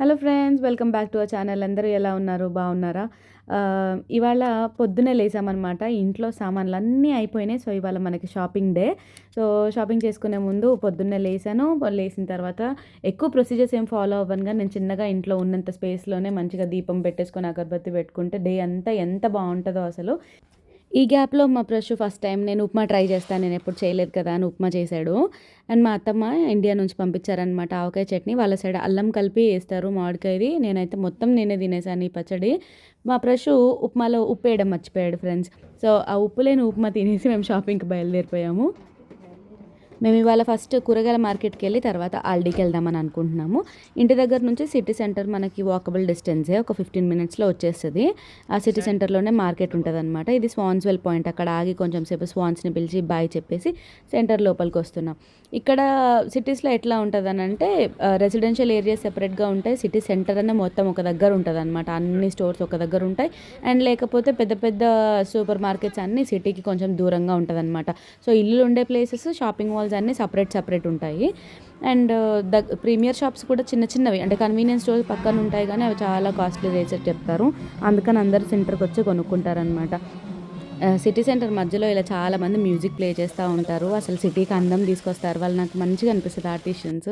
Hello friends welcome back to our channel. అందరూ ఎలా ఉన్నారు? బాగున్నారా? ఇవాళ పొద్దునే లేసామన్నమాట. ఇంట్లో సామాన్లు అన్నీ అయిపోయినాయి. సో ఇవాళ మనకి షాపింగ్ డే. సో షాపింగ్ చేసుకునే ముందు పొద్దున్నే లేసాను. లేసిన తర్వాత ఎక్కువ ప్రొసీజర్స్ ఏం ఫాలో అవ్వను కానీ నేను చిన్నగా ఇంట్లో ఉన్నంత స్పేస్లోనే మంచిగా దీపం పెట్టేసుకొని అగరబత్తి పెట్టుకుంటే డే అంతా ఎంత బాగుంటుందో అసలు. ఈ గ్యాప్లో మా ప్రశు ఫస్ట్ టైం. నేను ఉప్మా ట్రై చేస్తాను నేను ఎప్పుడు చేయలేదు కదా అని ఉప్మా చేశాడు. అండ్ మా అత్తమ్మ ఇండియా నుంచి పంపించారనమాట ఆవకాయ చట్నీ. వాళ్ళ సైడ్ అల్లం కలిపి వేస్తారు మామిడికాయది. నేనైతే మొత్తం నేనే తినేసాను ఈ పచ్చడి. మా ప్రషు ఉప్మాలో ఉప్పు వేయడం మర్చిపోయాడు ఫ్రెండ్స్. సో ఆ ఉప్పు లేని ఉప్మా తినేసి మేము షాపింగ్కి బయలుదేరిపోయాము. మేము ఇవాళ ఫస్ట్ కూరగాయల మార్కెట్కి వెళ్ళి తర్వాత ఆల్డీకి వెళ్దామని అనుకుంటున్నాము. ఇంటి దగ్గర నుంచి సిటీ సెంటర్ మనకి వాకబుల్ డిస్టెన్సే ఒక ఫిఫ్టీన్ మినిట్స్లో వచ్చేస్తుంది. ఆ సిటీ సెంటర్లోనే మార్కెట్ ఉంటుంది అనమాట ఇది స్వాన్స్వెల్ పాయింట్ అక్కడ ఆగి కొంచెం సేపు స్వాన్స్ని పిలిచి బాయ్ చెప్పేసి సెంటర్ లోపలికి వస్తున్నాం. ఇక్కడ సిటీస్లో ఎట్లా ఉంటుంది అని అంటే రెసిడెన్షియల్ ఏరియాస్ సెపరేట్గా ఉంటాయి. సిటీ సెంటర్ అనే మొత్తం ఒక దగ్గర ఉంటుంది అనమాట అన్ని స్టోర్స్ ఒక దగ్గర ఉంటాయి. అండ్ లేకపోతే పెద్ద పెద్ద సూపర్ మార్కెట్స్ అన్నీ సిటీకి కొంచెం దూరంగా ఉంటుంది అనమాట సో ఇల్లు ఉండే ప్లేసెస్ షాపింగ్ మాల్స్ అన్నీ సపరేట్ సపరేట్ ఉంటాయి. అండ్ ద ప్రీమియర్ షాప్స్ కూడా చిన్న చిన్నవి. అంటే కన్వీనియన్స్ స్టోర్స్ పక్కన ఉంటాయి కానీ అవి చాలా కాస్ట్లీ రేట్స్ చెప్తారు. అందుకని అందరు సెంటర్కి వచ్చి కొనుక్కుంటారనమాట సిటీ సెంటర్ మధ్యలో ఇలా చాలా మంది మ్యూజిక్ ప్లే చేస్తూ ఉంటారు. అసలు సిటీకి అందం తీసుకొస్తారు. వాళ్ళు నాకు మంచిగా అనిపిస్తుంది ఆర్టిషియన్స్.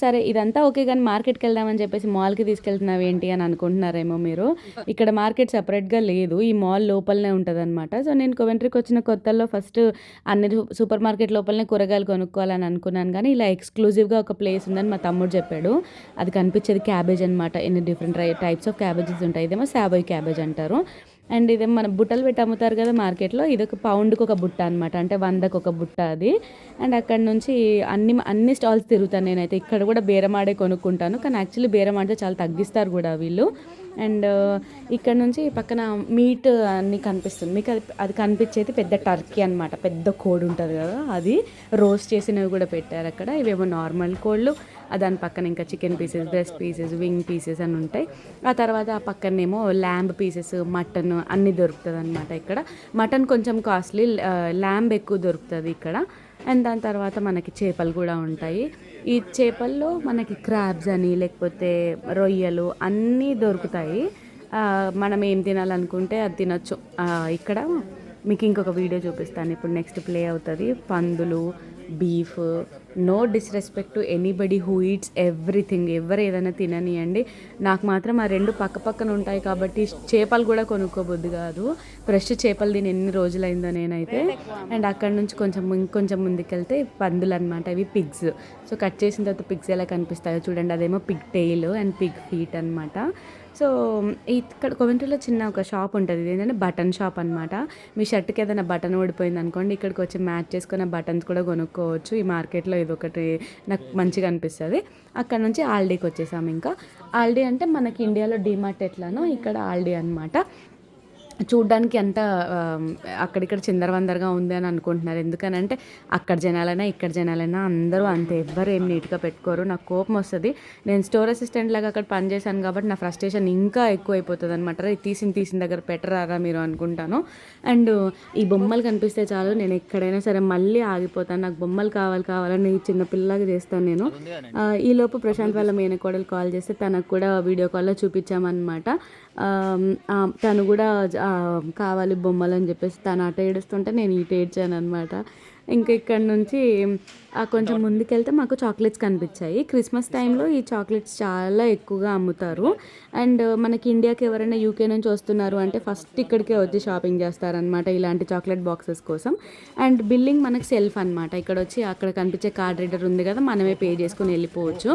సరే ఇదంతా ఓకే కానీ మార్కెట్కి వెళ్దామని చెప్పేసి మాల్కి తీసుకెళ్తున్నావు ఏంటి అని అనుకుంటున్నారేమో మీరు. ఇక్కడ మార్కెట్ సపరేట్గా లేదు. ఈ మాల్ లోపలనే ఉంటుంది అనమాట సో నేను కొవెంట్రీకి వచ్చిన కొత్తల్లో ఫస్ట్ అన్ని సూపర్ మార్కెట్ లోపలనే కూరగాయలు కొనుక్కోవాలని అనుకున్నాను కానీ ఇలా ఎక్స్క్లూజివ్గా ఒక ప్లేస్ ఉందని మా తమ్ముడు చెప్పాడు. అది కనిపించేది క్యాబేజ్ అనమాట ఎన్ని డిఫరెంట్ టైప్స్ ఆఫ్ క్యాబేజెస్ ఉంటాయి. ఇదేమో సాబోయ్ క్యాబేజ్ అంటారు. అండ్ ఇదే మన బుట్టలు పెట్టి అమ్ముతారు కదా మార్కెట్లో ఇది ఒక పౌండ్కి ఒక బుట్ట అనమాట అంటే వందకు ఒక బుట్ట అది. అండ్ అక్కడ నుంచి అన్ని అన్ని స్టాల్స్ తిరుగుతాను నేనైతే. ఇక్కడ కూడా బేరమాడే కొనుక్కుంటాను. కానీ యాక్చువల్లీ బేరం ఆడితే చాలా తగ్గిస్తారు కూడా వీళ్ళు. అండ్ ఇక్కడ నుంచి పక్కన మీట్ అన్ని కనిపిస్తుంది. మీకు అది అది కనిపించేది పెద్ద టర్కీ అనమాట పెద్ద కోడి ఉంటుంది కదా అది. రోస్ట్ చేసినవి కూడా పెట్టారు అక్కడ. ఇవేమో నార్మల్ కోళ్ళు. దాని పక్కన ఇంకా chicken pieces breast pieces wing pieces అని ఉంటాయి. ఆ తర్వాత ఆ పక్కనేమో ల్యాంబ్ పీసెస్ మటన్ అన్నీ దొరుకుతుంది అనమాట ఇక్కడ. మటన్ కొంచెం కాస్ట్లీ ల్యాంబ్ ఎక్కువ దొరుకుతుంది ఇక్కడ. అండ్ దాని తర్వాత మనకి చేపలు కూడా ఉంటాయి. ఈ చేపల్లో మనకి క్రాబ్స్ అని లేకపోతే రొయ్యలు అన్నీ దొరుకుతాయి. మనం ఏం తినాలనుకుంటే అది తినొచ్చు. ఇక్కడ మీకు ఇంకొక వీడియో చూపిస్తాను. ఇప్పుడు నెక్స్ట్ ప్లే అవుతుంది. పందులు beef no disrespect to anybody who eats everything ఎవరు ఏదైనా తిననియండి. నాకు మాత్రం ఆ రెండు పక్క పక్కన ఉంటాయి కాబట్టి చేపలు కూడా కొనుక్కోబుద్ది కాదు. ఫ్రెష్ చేపలు తిని ఎన్ని రోజులైందో నేనైతే. అండ్ అక్కడ నుంచి కొంచెం ఇంకొంచెం ముందుకెళ్తే పందులు అనమాట ఇవి పిగ్స్ సో కట్ చేసిన తర్వాత పిగ్స్ ఎలా కనిపిస్తాయో చూడండి. అదేమో pig tail and pig feet అనమాట సో ఇక్కడ కొవెంటూరులో చిన్న ఒక షాప్ ఉంటుంది. ఇది ఏంటంటే బటన్ షాప్ అనమాట మీ షర్ట్కి ఏదైనా బటన్ ఓడిపోయింది అనుకోండి ఇక్కడికి వచ్చి మ్యాచ్ చేసుకున్న బటన్స్ కూడా కొనుక్కోవచ్చు. ఈ మార్కెట్లో ఏదో ఒకటి నాకు మంచిగా అనిపిస్తుంది. అక్కడ నుంచి ఆల్డీకి వచ్చేసాము ఇంకా. ఆల్డీ అంటే మనకి ఇండియాలో డిమార్ట్ ఎట్లానో ఇక్కడ ఆల్డీ అనమాట చూడ్డానికి అంత అక్కడిక్కడ చిందరవందరగా ఉంది అని అనుకుంటున్నారు. ఎందుకనంటే అక్కడ జనాలైనా ఇక్కడ జనాలైనా అందరూ అంతే. ఎవ్వరు ఏం నీట్గా పెట్టుకోరు. నాకు కోపం వస్తుంది. నేను స్టోర్ అసిస్టెంట్ లాగా అక్కడ పనిచేశాను కాబట్టి నా ఫ్రస్ట్రేషన్ ఇంకా ఎక్కువ అయిపోతుంది అనమాట తీసిన తీసిన దగ్గర పెట్టరారా మీరు అనుకుంటాను. అండ్ ఈ బొమ్మలు కనిపిస్తే చాలు. నేను ఎక్కడైనా సరే మళ్ళీ ఆగిపోతాను. నాకు బొమ్మలు కావాలి కావాలని చిన్నపిల్లలాగా చేస్తాను నేను. ఈలోపు ఈ లోపు ప్రశాంత్ వాళ్ళ మేనకోడలు కాల్ చేస్తే తనకు కూడా వీడియో కాల్లో చూపించామన్నమాట. తను కూడా ఆ, కావాలి బొమ్మలు అని చెప్పేసి తను అటు ఏడుస్తుంటే నేను ఇటు ఏడ్చాను అనమాట ఇంకా ఇక్కడ నుంచి కొంచెం ముందుకెళ్తే మాకు చాక్లెట్స్ కనిపించాయి. క్రిస్మస్ టైంలో ఈ చాక్లెట్స్ చాలా ఎక్కువగా అమ్ముతారు. అండ్ మనకి ఇండియాకి ఎవరైనా యూకే నుంచి వస్తున్నారు అంటే ఫస్ట్ ఇక్కడికే వచ్చి షాపింగ్ చేస్తారనమాట ఇలాంటి చాక్లెట్ బాక్సెస్ కోసం. అండ్ బిల్లింగ్ మనకి సెల్ఫ్ అనమాట ఇక్కడ వచ్చి అక్కడ కనిపించే కార్డ్ రీడర్ ఉంది కదా మనమే పే చేసుకుని వెళ్ళిపోవచ్చు.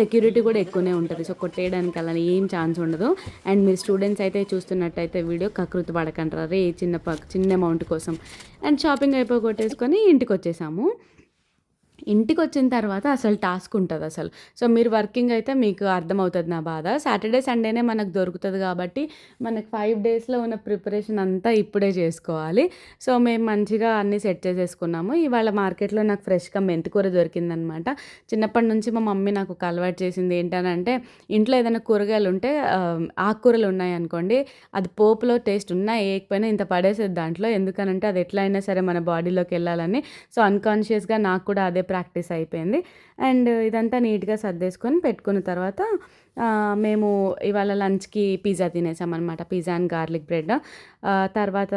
సెక్యూరిటీ కూడా ఎక్కువనే ఉంటుంది. సో కొట్టేయడానికి అలా ఏం ఛాన్స్ ఉండదు. అండ్ మీరు స్టూడెంట్స్ అయితే చూస్తున్నట్టయితే వీడియో కకృతి పడకంటారు రే చిన్న చిన్న అమౌంట్ కోసం. అండ్ షాపింగ్ అయిపోయి కొట్టేసుకొని ఇంటికి వచ్చేసాము. ఇంటికి వచ్చిన తర్వాత అసలు టాస్క్ ఉంటుంది అసలు. సో మీరు వర్కింగ్ అయితే మీకు అర్థమవుతుంది నా బాధ. సాటర్డే సండేనే మనకు దొరుకుతుంది కాబట్టి మనకు ఫైవ్ డేస్లో ఉన్న ప్రిపరేషన్ అంతా ఇప్పుడే చేసుకోవాలి. సో మేము మంచిగా అన్నీ సెట్ చేసేసుకున్నాము. ఇవాళ మార్కెట్లో నాకు ఫ్రెష్గా మెంతికూర దొరికిందనమాట. చిన్నప్పటి నుంచి మా మమ్మీ నాకు ఒక అలవాటు చేసింది ఏంటనంటే ఇంట్లో ఏదైనా కూరగాయలు ఉంటే ఆకుకూరలు ఉన్నాయి అనుకోండి అది పోపులో టేస్ట్ ఉన్నా వేయకపోయినా ఇంత పడేసేది దాంట్లో. ఎందుకనంటే అది ఎట్లా అయినా సరే మన బాడీలోకి వెళ్ళాలని. సో అన్కాన్షియస్గా నాకు కూడా అదే ప్రాక్టీస్ అయిపోయింది. అండ్ ఇదంతా నీట్గా సర్దేసుకొని పెట్టుకున్న తర్వాత మేము ఇవాళ లంచ్కి పిజ్జా తినేసాం అనమాట పిజ్జా అండ్ గార్లిక్ బ్రెడ్. తర్వాత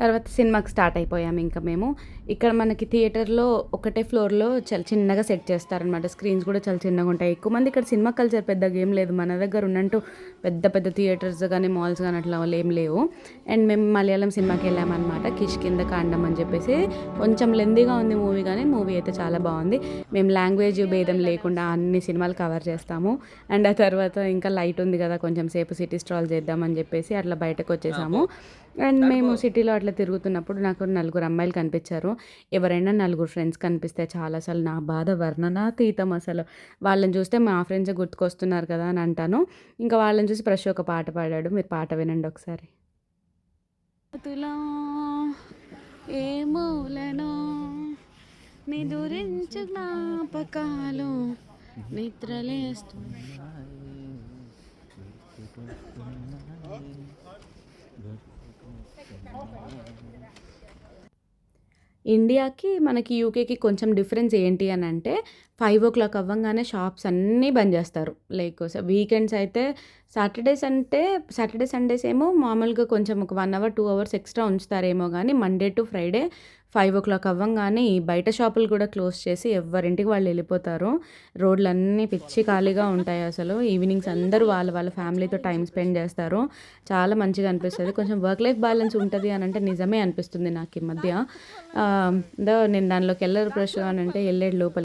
తర్వాత సినిమాకి స్టార్ట్ అయిపోయాము ఇంకా మేము. ఇక్కడ మనకి థియేటర్లో ఒకటే ఫ్లోర్లో చాలా చిన్నగా సెట్ చేస్తారనమాట స్క్రీన్స్ కూడా చాలా చిన్నగా ఉంటాయి. ఎక్కువ మంది ఇక్కడ సినిమా కల్చర్ పెద్దగా ఏం లేదు. మన దగ్గర ఉన్నట్టు పెద్ద పెద్ద థియేటర్స్ కానీ మాల్స్ కానీ అట్లా వాళ్ళు ఏం లేవు. అండ్ మేము మలయాళం సినిమాకి వెళ్ళామన్నమాట. కిష్ కింద కాండం అని చెప్పేసి. కొంచెం లెందీగా ఉంది మూవీ కానీ మూవీ అయితే చాలా బాగుంది. మేము లాంగ్వేజ్ భేదం లేకుండా అన్ని సినిమాలు కవర్ చేస్తాము. అండ్ ఆ తర్వాత ఇంకా లైట్ ఉంది కదా కొంచెం సేపు సిటీ స్ట్రాల్ చేద్దామని చెప్పేసి అట్లా బయటకు వచ్చేసాము. అండ్ మేము సిటీలో అట్లా తిరుగుతున్నప్పుడు నాకు నలుగురు అమ్మాయిలు కనిపించారు. ఎవరైనా నలుగురు ఫ్రెండ్స్ కనిపిస్తే చాలా అసలు నా బాధ వర్ణనాతీతం అసలు. వాళ్ళని చూస్తే మా ఫ్రెండ్స్ గుర్తుకొస్తున్నారు కదా అని అంటాను. ఇంకా వాళ్ళని చూసి ప్రశ్ ఒక పాట పాడాడు. మీరు పాట వినండి ఒకసారి. తులా ఏ మూలనో నిదురించు జ్ఞాపకాలు నిద్రలేస్తూ ఇండియాకి మనకి యూకేకి కొంచెం డిఫరెన్స్ ఏంటి అని అంటే ఫైవ్ ఓ క్లాక్ అవ్వగానే షాప్స్ అన్నీ బంద్ చేస్తారు. లైక్ వీకెండ్స్ అయితే సాటర్డేస్ అంటే సాటర్డే సండేస్ ఏమో మామూలుగా కొంచెం ఒక one hour two hours extra ఉంచుతారేమో కానీ Monday to Friday five o'clock అవ్వగానే ఈ బయట షాపులు కూడా క్లోజ్ చేసి ఎవరింటికి వాళ్ళు వెళ్ళిపోతారు రోడ్లన్నీ పిచ్చి ఖాళీగా ఉంటాయి అసలు. ఈవినింగ్స్ అందరూ వాళ్ళ వాళ్ళ ఫ్యామిలీతో టైం స్పెండ్ చేస్తారు. చాలా మంచిగా అనిపిస్తుంది. కొంచెం వర్క్ లైఫ్ బ్యాలెన్స్ ఉంటుంది అని అంటే నిజమే అనిపిస్తుంది నాకు ఈ మధ్య. నేను దానిలోకి వెళ్ళరు ఫ్రెష్ అని అంటే వెళ్ళేడు లోపల.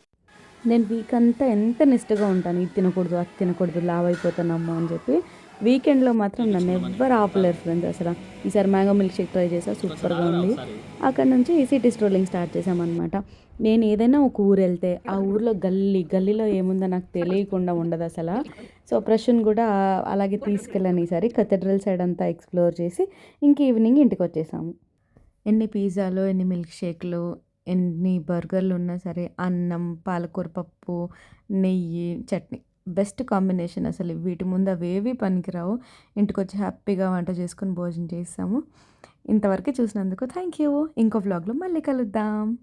నేను వీక్ అంతా ఎంత నిష్టగా ఉంటాను. ఇది తినకూడదు అది తినకూడదు లావ్ అయిపోతానమ్మా అని చెప్పి వీకెండ్లో మాత్రం నన్ను ఎవ్వరు ఆపలేరు ఫ్రెండ్స్ అసలు. ఈసారి మ్యాంగో మిల్క్ షేక్ ట్రై చేసా సూపర్గా ఉంది. అక్కడ నుంచి సిటీ స్ట్రోలింగ్ స్టార్ట్ చేసామన్నమాట. నేను ఏదైనా ఒక ఊరు వెళ్తే ఆ ఊర్లో గల్లీ గల్లీలో ఏముందో నాకు తెలియకుండా ఉండదు అసలు. సో ప్రశ్న కూడా అలాగే తీసుకెళ్ళాను ఈసారి కథడ్రల్ సైడ్ అంతా ఎక్స్ప్లోర్ చేసి ఇంక ఈవినింగ్ ఇంటికి వచ్చేసాము. ఎన్ని పిజ్జాలు ఎన్ని మిల్క్ షేక్లు ఎన్ని బర్గర్లు ఉన్నా సరే అన్నం పాలకూర పప్పు నెయ్యి చట్నీ బెస్ట్ కాంబినేషన్ అసలు. వీటి ముందు అవేవి పనికిరావు. ఇంటికి వచ్చి హ్యాపీగా వంట చేసుకొని భోజనం చేస్తాము ఇంతవరకు చూసినందుకు థ్యాంక్ యూ ఇంకో వ్లాగ్లో మళ్ళీ కలుద్దాం.